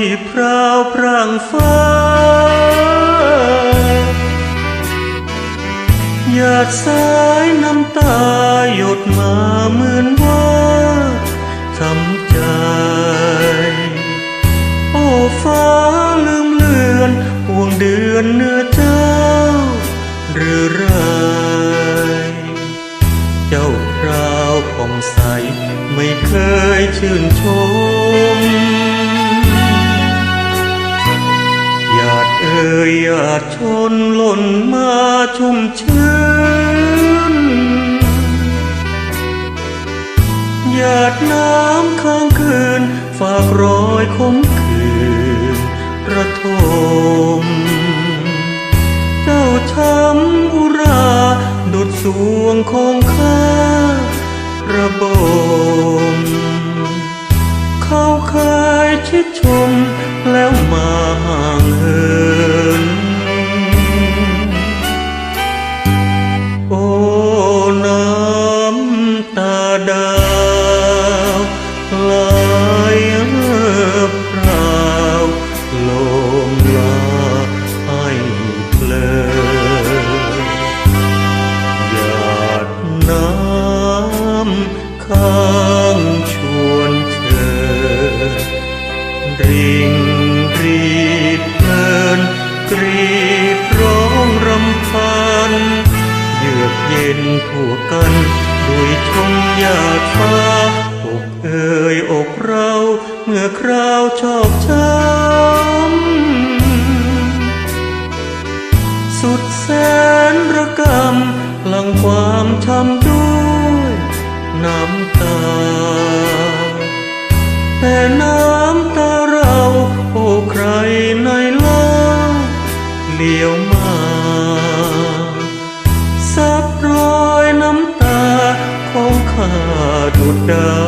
ที่พราวพรางฟ้า หยาดสายน้ำตาหยดมาเหมือนว่าช้ำใจ โอ้ฟ้าลืมเลือนห่วงเดือนเนื้อเจ้า หรือไรเจ้าคราวผ่องใสไม่เคยชื่นชม เอ่ยหยาดชนหล่นมาชุ่มชื้นหยาดน้ำค้างคืน ฝากรอยคมคืนระทม เจ้าช้ำอุราดุดสวงของข้าระบม กรีดร้องรำพันเยือกเย็นทั่วกันด้วยชมหยาดฟ้าอกเอ่ยอกเรา เมื่อคราวชอบช้ำสุดแสนระกำพลังความช้ำด้วยน้ำตาแต่น้ำ เลี้ยวมาซับรอยน้ำตาของข้าดุดดา